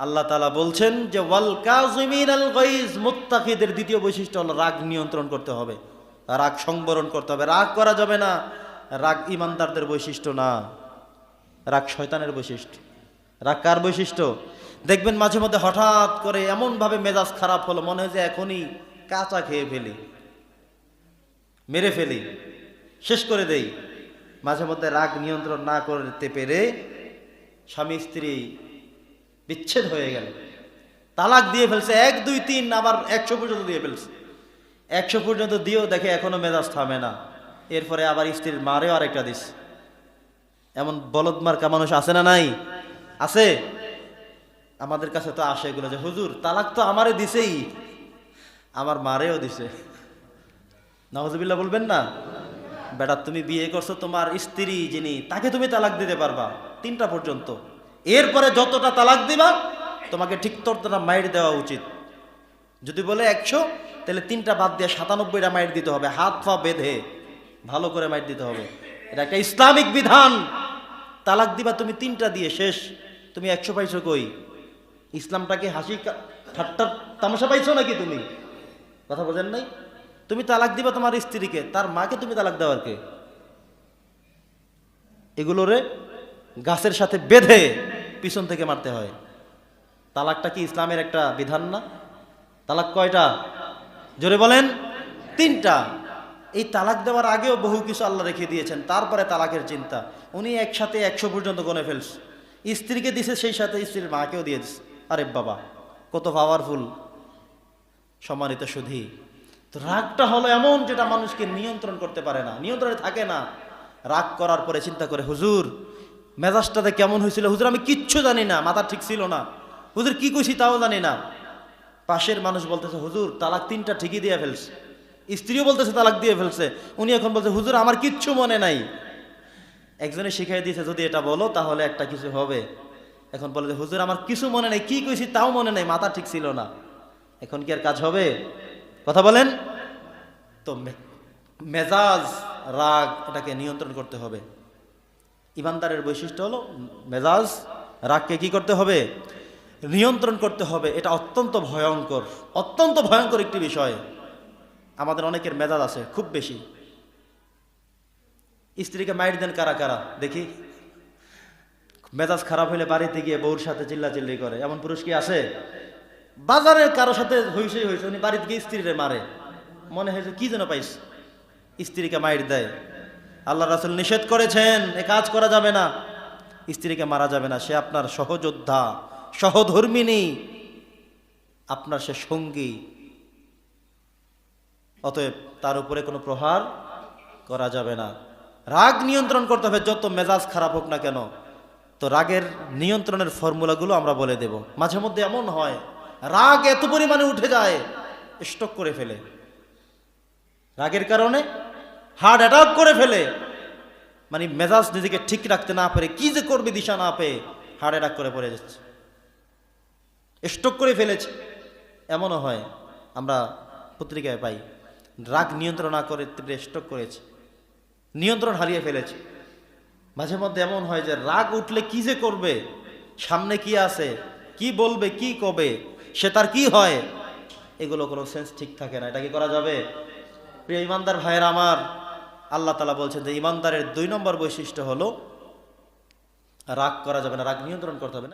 আল্লাহ তালা বলছেন যে, ওয়াল কাজিমিন আল গাইজ, মুত্তাকিদের দ্বিতীয় বৈশিষ্ট্য হলো রাগ নিয়ন্ত্রণ করতে হবে। রাগ সংবরণ করতে হবে। রাগ করা যাবে না। রাগ ইমানদারদের বৈশিষ্ট্য না। রাগ শয়তানের বৈশিষ্ট্য। রাগ কার বৈশিষ্ট্য? দেখবেন মাঝে মধ্যে হঠাৎ করে এমনভাবে মেজাজ খারাপ হলো, মনে হয় যে এখনই কাঁচা খেয়ে ফেলি, মেরে ফেলি, শেষ করে দেই। মাঝে মধ্যে রাগ নিয়ন্ত্রণ না করতে পেরে স্বামী স্ত্রী বিচ্ছেদ হয়ে গেল। তালাক দিয়ে ফেলছে। এক, দুই, তিন, আবার একশো পর্যন্ত দিয়ে ফেলছে। একশো পর্যন্ত দিয়েও দেখে এখনও মেজাজ থামে না। এরপরে আবার স্ত্রীর মারেও আরেকটা দিস। এমন বলদ মার্কা মানুষ আছে না নাই? আছে? আমাদের কাছে তো আসে এগুলো যে, হুজুর, তালাক তো আমারে দিছেই। আমার মারেও দিছে। নওয়াজবিল্লাহ বলবেন না? বেটা, তুমি বিয়ে করছ তোমার স্ত্রী যিনি, তাকে তুমি তালাক দিতে পারবা, তিনটা পর্যন্ত। এরপরে যতটা তালাক দিবা, তোমাকে ঠিক ততটা মাইর দেওয়া উচিত। যদি বলে একশো, তাহলে তিনটা বাদ দিয়ে সাতানব্বইটা মাইর দিতে হবে। হাত পা বেঁধে ভালো করে মাইর দিতে হবে। এটা একটা ইসলামিক বিধান। তালাক দিবা, তুমি তিনটা দিয়ে শেষ। তুমি একশো পাইছো কই? ইসলামটাকে হাসি ঠাট্টার তামাশা পাইছো নাকি তুমি? কথা বোঝেন নাই? তুমি তালাক দিবা তোমার স্ত্রীকে, তার মাকে তুমি তালাক দেওয়ার কে? এগুলোরে গাছের সাথে বেঁধে পিছন থেকে মারতে হয়। তালাকটা কি ইসলামের একটা বিধান না? তালাক কয়টা? জোরে বলেন, তিনটা। এই তালাক দেওয়ার আগেও বহু কিছু আল্লাহ রেখে দিয়েছেন, তারপরে তালাকের চিন্তা। উনি একসাথে একশো পর্যন্ত গনে ফেলছে। স্ত্রীকে দিছে, সেই সাথে স্ত্রীর মাকেও দিয়ে দিছে। আরে বাবা, কত পাওয়ারফুল সম্মানিত সুধী, তো রাগটা হলো এমন যেটা মানুষকে নিয়ন্ত্রণ করতে পারে না। নিয়ন্ত্রণে থাকে না। রাগ করার পরে চিন্তা করে, হুজুর মেজাজটাতে কেমন হয়েছিল, হুজুর আমি কিচ্ছু জানি না, মাথা ঠিক ছিল না। হুজুর কি কইছি তাও জানি না। পাশের মানুষ বলতেছে, হুজুর, তালাক তিনটা ঠিকই দিয়ে ফেলছে। স্ত্রীও বলতেছে, তালাক দিয়ে ফেলছে। উনি এখন বলছে, হুজুর, আমার কিচ্ছু মনে নাই। একজনে শিখাই দিয়েছে, যদি এটা বলো, তাহলে একটা কিছু হবে। এখন বলে যে, হুজুর, আমার কিছু মনে নেই, কি কইছি তাও মনে নেই, মাথা ঠিক ছিল না। এখন কি আর কাজ হবে? কথা বলেন। তো মেজাজ, রাগ, এটাকে নিয়ন্ত্রণ করতে হবে। ইমানদারের বৈশিষ্ট্য হলো মেজাজ, রাগকে কি করতে হবে? নিয়ন্ত্রণ করতে হবে। এটা অত্যন্ত ভয়ঙ্কর অত্যন্ত ভয়ঙ্কর একটি বিষয়। আমাদের অনেকের মেজাজ আছে, খুব বেশি। স্ত্রীকে মাইট দেন কারা কারা? দেখি। মেজাজ খারাপ হলে বাড়িতে গিয়ে বউর সাথে চিল্লাচিল্লি করে। এমন পুরুষ কি আছে? বাজারে কারোর সাথে হইছে হয়েছে উনি বাড়িতে গিয়ে স্ত্রীরে মারে। মনে হয়েছে কি যেন পাইস স্ত্রীকে মাইর দেয়। আল্লাহ রাসুল নিষেধ করেছেন, এ কাজ করা যাবে না। স্ত্রীকে মারা যাবে না, সে আপনার সহযোদ্ধা সহধর্মিনী আপনার সে সঙ্গী। অতএব তার উপরে কোনো প্রহার করা যাবে না। রাগ নিয়ন্ত্রণ করতে হবে, যত মেজাজ খারাপ হোক না কেন। তো রাগের নিয়ন্ত্রণের ফর্মুলাগুলো আমরা বলে দেব। মাঝে মধ্যে এমন হয়, রাগ এত পরিমাণে উঠে যায়, স্টক করে ফেলে। রাগের কারণে হার্ট অ্যাটাক করে ফেলে। মানে মেজাজ নিজেকে ঠিক রাখতে না পারে কি যে করবে দিশা না পেয়ে হার্ট অ্যাটাক করে পড়ে যাচ্ছে। স্টক করে ফেলেছে। এমনও হয়, আমরা পত্রিকায় পাই, রাগ নিয়ন্ত্রণ না করে স্টক করেছে। নিয়ন্ত্রণ হারিয়ে ফেলেছে। মাঝে মধ্যে এমন হয় যে রাগ উঠলে কি যে করবে, সামনে কি আছে, কি বলবে, কি কবে, সে তার কি হয়, এগুলো কোনো সেন্স ঠিক থাকে না। এটা কি করা যাবে? প্রিয় ইমানদার ভাইয়ের আমার আল্লাহ তালা বলছেন যে, ইমানদারের দুই নম্বর বৈশিষ্ট্য হলো, রাগ করা যাবে না, রাগ নিয়ন্ত্রণ করতে হবে না।